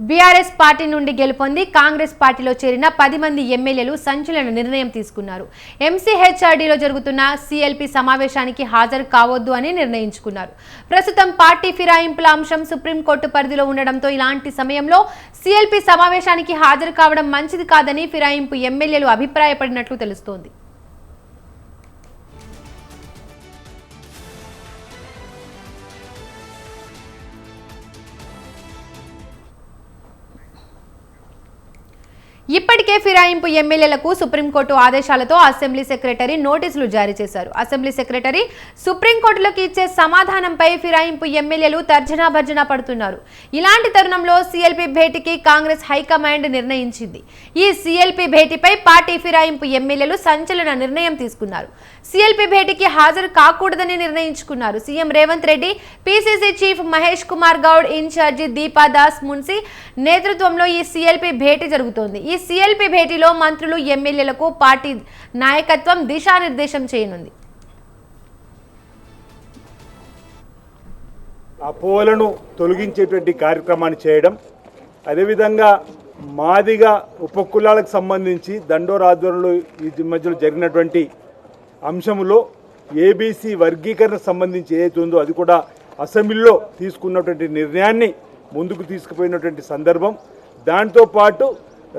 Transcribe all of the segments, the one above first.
BRS party నుండి గెలుపొంది కాంగ్రెస్ పార్టీలో చేరిన పది మంది ఎమ్మెల్యేలు సంచలన నిర్ణయం తీసుకున్నారు. ఎంసీహెచ్ఆర్డీలో జరుగుతున్న సిఎల్పి సమావేశానికి హాజరు కావద్దు అని నిర్ణయించుకున్నారు. ప్రస్తుతం పార్టీ ఫిరాయింపుల అంశం సుప్రీంకోర్టు పరిధిలో ఉండడంతో ఇలాంటి సమయంలో సిఎల్పి సమావేశానికి హాజరు కావడం మంచిది కాదని ఫిరాయింపు ఎమ్మెల్యేలు అభిప్రాయపడినట్లు తెలుస్తోంది. இப்படி ఇప్పటికే ఫిరాయింపు ఎమ్మెల్యేలకు సుప్రీంకోర్టు ఆదేశాలతో అసెంబ్లీ సెక్రటరీ నోటీసులు జారీ చేశారు. అసెంబ్లీ సెక్రటరీ సుప్రీంకోర్టులకు ఇచ్చే సమాధానంపై ఫిరాయింపు ఎమ్మెల్యేలు తర్జనా భర్జన పడుతున్నారు. ఇలాంటి తరుణంలో సీఎల్పీ భేటీకి కాంగ్రెస్ హైకమాండ్ నిర్ణయించింది. ఈ సీఎల్పీ భేటీపై పార్టీ ఫిరాయింపు ఎమ్మెల్యేలు సంచలన నిర్ణయం తీసుకున్నారు. సీఎల్పీ భేటీకి హాజరు కాకూడదని నిర్ణయించుకున్నారు. CM Revanth Reddy PCC chief Mahesh Kumar Goud in-charge Deepa Das Munshi నేతృత్వంలో ఈ సీఎల్పీ భేటీ జరుగుతోంది. ఈ సీఎల్పీ భేటీలో మంత్రులు ఎమ్మెల్యేలకు పార్టీ నాయకత్వం దిశానిర్దేశం చేయనుంది. అపోలను తొలగించేటువంటి కార్యక్రమాన్ని చేయడం అదేవిధంగా మాదిగా ఉపకులాలకు సంబంధించి దండోరాధ్వర్యంలో ఈ మధ్యలో జరిగినటువంటి అంశంలో ఏబీసీ వర్గీకరణ సంబంధించి ఏదైతే ఉందో అది కూడా అసెంబ్లీలో తీసుకున్నటువంటి నిర్ణయాన్ని ముందుకు తీసుకుపోయినటువంటి సందర్భం. దాంతోపాటు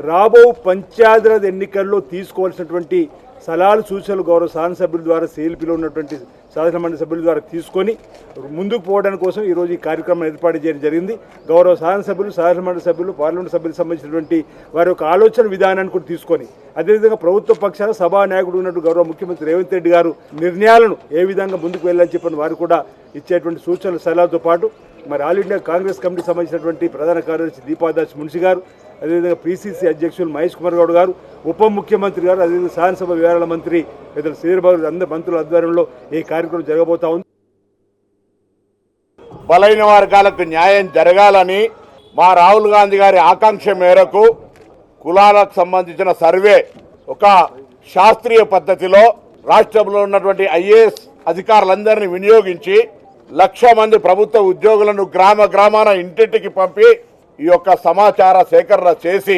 రాబో పంచాయతీరాజ్ ఎన్నికల్లో తీసుకోవాల్సినటువంటి సలహాలు సూచనలు గౌరవ సాధన సభ్యుల ద్వారా సేల్పిలో ఉన్నటువంటి శాసనమండలి సభ్యుల ద్వారా తీసుకొని ముందుకు పోవడానికి కోసం ఈరోజు ఈ కార్యక్రమం ఏర్పాటు చేయడం జరిగింది. గౌరవ సాధన సభ్యులు సాధారణ మండలి సభ్యులు పార్లమెంట్ సభ్యులకు సంబంధించినటువంటి వారి యొక్క ఆలోచన విధానాన్ని కూడా తీసుకొని అదేవిధంగా ప్రభుత్వ పక్షాల సభా నాయకుడు ఉన్నట్టు గౌరవ ముఖ్యమంత్రి రేవంత్ రెడ్డి గారు నిర్ణయాలను ఏ విధంగా ముందుకు వెళ్ళాలని చెప్పిన వారు కూడా ఇచ్చేటువంటి సూచనలు సలహాలతో పాటు మరి ఆల్ ఇండియా కాంగ్రెస్ కమిటీకి సంబంధించినటువంటి ప్రధాన కార్యదర్శి దీపాదాస్ మున్షి గారు అదేవిధంగా పిసిసి అధ్యక్షులు మహేష్ కుమార్ గౌడ్ గారు ఉప ముఖ్యమంత్రి గారు అదేవిధంగా శాసనసభ వివరాల మంత్రి ఇద్దరు శ్రీబాబు అందరి మంత్రుల ఆధ్వర్యంలో ఈ కార్యక్రమం జరగబోతా ఉంది. బలైన వర్గాలకు న్యాయం జరగాలని మా రాహుల్ గాంధీ గారి ఆకాంక్ష మేరకు కులాలకు సంబంధించిన సర్వే ఒక శాస్త్రీయ పద్ధతిలో రాష్ట్రంలో ఉన్నటువంటి ఐఏఎస్ అధికారులందరినీ వినియోగించి లక్ష మంది ప్రభుత్వ ఉద్యోగులను గ్రామ గ్రామాన ఇంటింటికి పంపి ఈ యొక్క సమాచార సేకరణ చేసి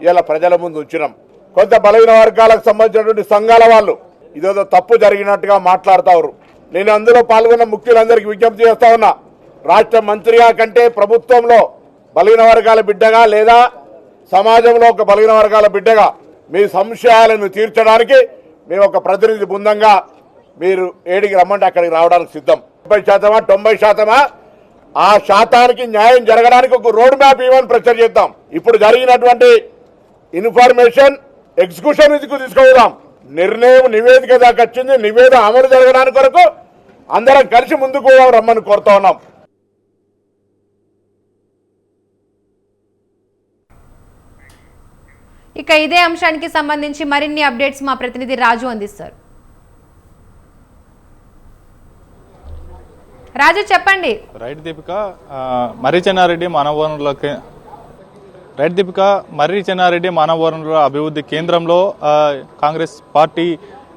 ఇలా ప్రజల ముందు ఉంచినాం. కొంత బలహీన వర్గాలకు సంబంధించినటువంటి సంఘాల వాళ్ళు ఇదేదో తప్పు జరిగినట్టుగా మాట్లాడుతారు నేను అందులో పాల్గొన్న ముఖ్యులందరికీ విజ్ఞప్తి చేస్తా ఉన్నా రాష్ట్ర మంత్రిగా కంటే ప్రభుత్వంలో బలహీన వర్గాల బిడ్డగా లేదా సమాజంలో ఒక బలహీన వర్గాల బిడ్డగా మీ సంశయాలను తీర్చడానికి మేము ఒక ప్రతినిధి బృందంగా మీరు ఏడికి రమ్మంటే అక్కడికి రావడానికి సిద్ధం. ముప్పై శాతమా తొంభై శాతమా ఆ శాతానికి న్యాయం జరగడానికి ఒక రోడ్ మ్యాప్ ఇవ్వని ప్రచారం చేద్దాం. ఇప్పుడు జరిగినటువంటి ఇన్ఫర్మేషన్ ఎగ్జిక్యూషన్ తీసుకుపోదాం నిర్ణయం నివేదిక దాకా వచ్చింది. నివేదన అమలు జరగడానికి కొరకు అందరం కలిసి ముందుకు రమ్మని కోరుతా ఉన్నాం. ఇక ఇదే అంశానికి సంబంధించి మరిన్ని అప్డేట్స్ మా ప్రతినిధి రాజు అందిస్తారు. రాజు చెప్పండి. రైట్ దీపిక మర్రి చెన్నారెడ్డి మానవ రైట్ దీపిక మర్రి చెన్నారెడ్డి మానవ అభివృద్ధి కేంద్రంలో కాంగ్రెస్ పార్టీ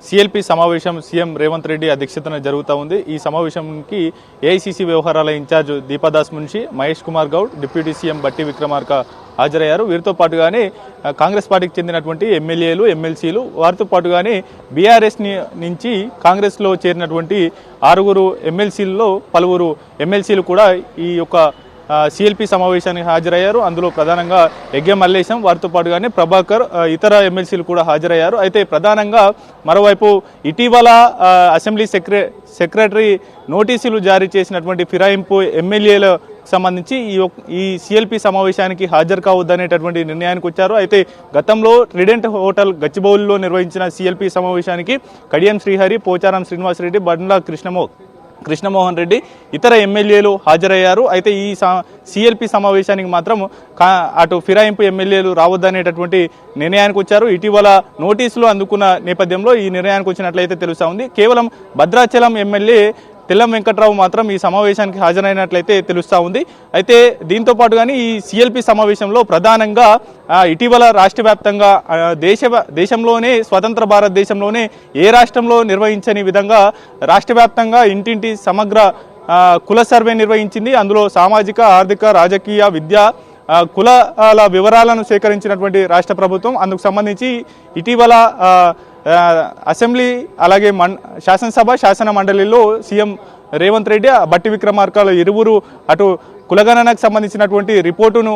సిఎల్పి సమావేశం సీఎం రేవంత్ రెడ్డి అధ్యక్షతన జరుగుతూ ఉంది. ఈ సమావేశంకి ఏఐసిసి వ్యవహారాల in-charge Deepa Das Munshi Mahesh Kumar Goud deputy CM Bhatti Vikramarka హాజరయ్యారు. వీరితో పాటుగానే కాంగ్రెస్ పార్టీకి చెందినటువంటి ఎమ్మెల్యేలు ఎమ్మెల్సీలు వారితో పాటుగానే బీఆర్ఎస్ నుంచి కాంగ్రెస్లో చేరినటువంటి ఆరుగురు ఎమ్మెల్సీల్లో పలువురు ఎమ్మెల్సీలు కూడా ఈ యొక్క సిఎల్పి సమావేశానికి హాజరయ్యారు. అందులో ప్రధానంగా యజ్ఞ మల్లేశం వారితో పాటుగానే ప్రభాకర్ ఇతర ఎమ్మెల్సీలు కూడా హాజరయ్యారు. అయితే ప్రధానంగా మరోవైపు ఇటీవల అసెంబ్లీ సెక్రె సెక్రటరీ నోటీసులు జారీ చేసినటువంటి ఫిరాయింపు ఎమ్మెల్యేల సంబంధించి ఈ ఈ సిఎల్పి సమావేశానికి హాజరు కావద్దనేటటువంటి నిర్ణయానికి వచ్చారు. అయితే గతంలో ట్రిడెంట్ హోటల్ గచ్చిబౌలిలో నిర్వహించిన సిఎల్పి సమావేశానికి కడియం శ్రీహరి పోచారం శ్రీనివాసరెడ్డి బండ్ల కృష్ణమో కృష్ణమోహన్ రెడ్డి ఇతర ఎమ్మెల్యేలు హాజరయ్యారు. అయితే ఈ సిఎల్పి సమావేశానికి మాత్రం అటు ఫిరాయింపు ఎమ్మెల్యేలు రావద్దనేటటువంటి నిర్ణయానికి వచ్చారు. ఇటీవల నోటీసులు అందుకున్న నేపథ్యంలో ఈ నిర్ణయానికి వచ్చినట్లయితే తెలుస్తా ఉంది. కేవలం భద్రాచలం ఎమ్మెల్యే తెల్లం వెంకట్రావు మాత్రం ఈ సమావేశానికి హాజరైనట్లయితే తెలుస్తూ ఉంది. అయితే దీంతో పాటుగానే ఈ సిఎల్పి సమావేశంలో ప్రధానంగా ఇటీవల రాష్ట్ర వ్యాప్తంగా దేశ దేశంలోనే స్వతంత్ర భారతదేశంలోనే ఏ రాష్ట్రంలో నిర్వహించని విధంగా రాష్ట్ర వ్యాప్తంగా ఇంటింటి సమగ్ర కుల సర్వే నిర్వహించింది. అందులో సామాజిక ఆర్థిక రాజకీయ విద్య కులాల వివరాలను సేకరించినటువంటి రాష్ట్ర ప్రభుత్వం అందుకు సంబంధించి ఇటీవల అసెంబ్లీ అలాగే మన్ శాసనసభ శాసన మండలిలో సీఎం రేవంత్ రెడ్డి బట్టి విక్రమార్కలు ఇరువురు అటు కులగణనకు సంబంధించినటువంటి రిపోర్టును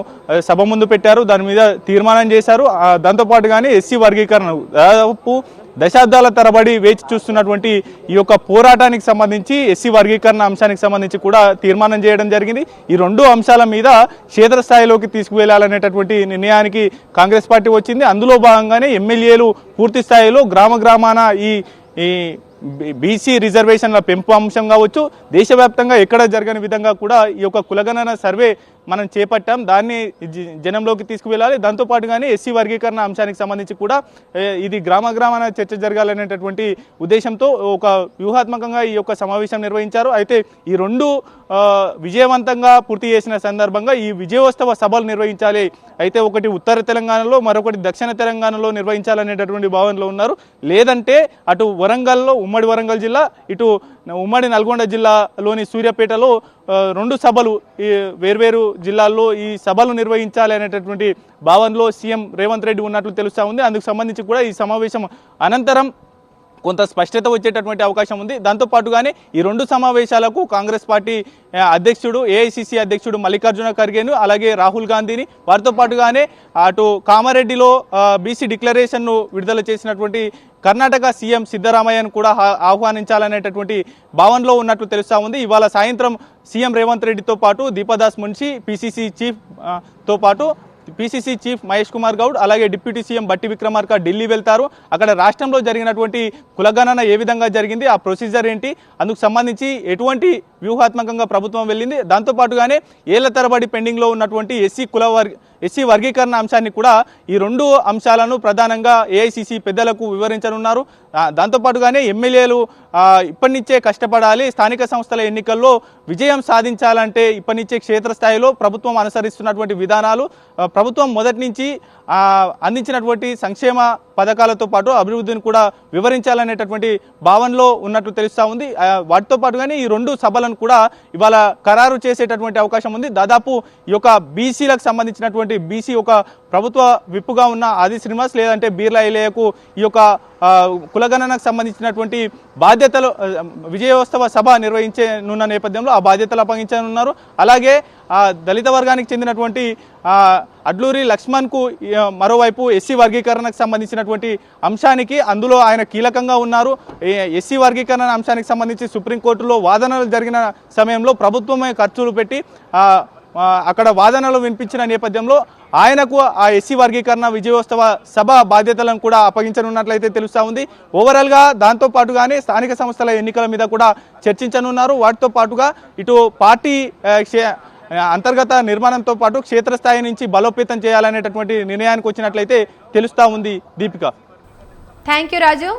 సభ ముందు పెట్టారు. దాని మీద తీర్మానం చేశారు. దాంతోపాటు దాంతోపాటుగానే ఎస్సీ వర్గీకరణ దాదాపు దశాబ్దాల తరబడి వేచి చూస్తున్నటువంటి ఈ యొక్క పోరాటానికి సంబంధించి ఎస్సీ వర్గీకరణ అంశానికి సంబంధించి కూడా తీర్మానం చేయడం జరిగింది. ఈ రెండు అంశాల మీద క్షేత్రస్థాయిలోకి తీసుకువెళ్ళాలనేటటువంటి నిర్ణయానికి కాంగ్రెస్ పార్టీ వచ్చింది. అందులో భాగంగానే ఎమ్మెల్యేలు పూర్తి స్థాయిలో గ్రామ గ్రామాన ఈ ఈ బీసీ రిజర్వేషన్ల పెంపు అంశం కావచ్చు దేశవ్యాప్తంగా ఎక్కడ జరగని విధంగా కూడా ఈ యొక్క కులగణన సర్వే మనం చేపట్టాం. దాన్ని జనంలోకి తీసుకువెళ్ళాలి. దాంతోపాటుగానే ఎస్సీ వర్గీకరణ అంశానికి సంబంధించి కూడా ఇది గ్రామ గ్రామాన చర్చ జరగాలనేటటువంటి ఉద్దేశంతో ఒక వ్యూహాత్మకంగా ఈ యొక్క సమావేశం నిర్వహించారు. అయితే ఈ రెండు విజయవంతంగా పూర్తి చేసిన సందర్భంగా ఈ విజయోత్సవ సభలు నిర్వహించాలి. అయితే ఒకటి ఉత్తర తెలంగాణలో మరొకటి దక్షిణ తెలంగాణలో నిర్వహించాలనేటటువంటి భావనలో ఉన్నారు. లేదంటే అటు వరంగల్లో ఉమ్మడి వరంగల్ జిల్లా ఇటు ఉమ్మడి నల్గొండ జిల్లాలోని సూర్యాపేటలో రెండు సభలు ఈ వేర్వేరు జిల్లాల్లో ఈ సభలు నిర్వహించాలి అనేటటువంటి భావనలో సీఎం రేవంత్ రెడ్డి ఉన్నట్లు తెలుస్తా ఉంది. అందుకు సంబంధించి కూడా ఈ సమావేశం అనంతరం కొంత స్పష్టత వచ్చేటటువంటి అవకాశం ఉంది. దాంతో పాటుగానే ఈ రెండు సమావేశాలకు కాంగ్రెస్ పార్టీ అధ్యక్షుడు ఏఐసిసి అధ్యక్షుడు మల్లికార్జున ఖర్గేను అలాగే రాహుల్ గాంధీని. వారితో పాటుగానే అటు కామారెడ్డిలో బీసీ డిక్లరేషన్ను విడుదల చేసినటువంటి కర్ణాటక సీఎం సిద్ధరామయ్యను కూడా ఆహ్వానించాలనేటటువంటి భావనలో ఉన్నట్లు తెలుస్తా ఉంది. ఇవాళ సాయంత్రం సీఎం రేవంత్ రెడ్డితో పాటు దీపదాస్ మున్షి పిసిసి చీఫ్తో పాటు పిసిసి చీఫ్ మహేష్ కుమార్ గౌడ్ అలాగే డిప్యూటీ సీఎం బట్టి విక్రమార్క ఢిల్లీ వెళ్తారు. అక్కడ రాష్ట్రంలో జరిగినటువంటి కులగణన ఏ విధంగా జరిగింది ఆ ప్రొసీజర్ ఏంటి అందుకు సంబంధించి ఎటువంటి వ్యూహాత్మకంగా ప్రభుత్వం వెళ్ళింది. దాంతోపాటుగానే ఏళ్ళ తరబడి పెండింగ్లో ఉన్నటువంటి ఎస్సీ కుల వర్గ ఎస్సీ వర్గీకరణ అంశాన్ని కూడా ఈ రెండు అంశాలను ప్రధానంగా ఏఐసిసి పెద్దలకు వివరించనున్నారు. దాంతోపాటుగానే ఎమ్మెల్యేలు ఇప్పటి నుంచే కష్టపడాలి. స్థానిక సంస్థల ఎన్నికల్లో విజయం సాధించాలంటే ఇప్పటి నుంచే క్షేత్రస్థాయిలో ప్రభుత్వం అనుసరిస్తున్నటువంటి విధానాలు ప్రభుత్వం మొదటి నుంచి అందించినటువంటి సంక్షేమ పథకాలతో పాటు అభివృద్ధిని కూడా వివరించాలనేటటువంటి భావనలో ఉన్నట్లు తెలుస్తూ ఉంది. వాటితో వాటితో పాటుగానే ఈ రెండు సభలను కూడా ఇవాళ ఖరారు చేసేటటువంటి అవకాశం ఉంది. దాదాపు ఈ యొక్క బీసీలకు సంబంధించినటువంటి బీసీ ఒక ప్రభుత్వ విప్పుగా ఉన్న ఆది శ్రీనివాస్ లేదంటే బీర్లా ఇలయకు ఈ యొక్క కులగణనకు సంబంధించినటువంటి బాధ్యతలు విజయోత్సవ సభ నిర్వహించనున్న నేపథ్యంలో ఆ బాధ్యతలు అప్పగించనున్నారు. అలాగే ఆ, దళిత వర్గానికి చెందినటువంటి అడ్లూరి లక్ష్మణ్కు మరోవైపు ఎస్సీ వర్గీకరణకు సంబంధించినటువంటి అంశానికి అందులో ఆయన కీలకంగా ఉన్నారు. ఎస్సీ వర్గీకరణ అంశానికి సంబంధించి సుప్రీంకోర్టులో వాదనలు జరిగిన సమయంలో ప్రభుత్వమే ఖర్చులు పెట్టి అక్కడ వాదనలు వినిపించిన నేపథ్యంలో ఆయనకు ఆ ఎస్సీ వర్గీకరణ విజయోత్సవ సభ బాధ్యతలను కూడా అప్పగించనున్నట్లయితే తెలుస్తూ ఉంది. ఓవరాల్గా దాంతో పాటుగానే స్థానిక సంస్థల ఎన్నికల మీద కూడా చర్చించనున్నారు. వాటితో పాటుగా ఇటు పార్టీ క్షే- అంతర్గత నిర్మాణంతో పాటు క్షేత్రస్థాయి నుంచి బలోపేతం చేయాలనేటటువంటి నిర్ణయానికి వచ్చినట్లయితే తెలుస్తూ ఉంది దీపిక. Thank you Raju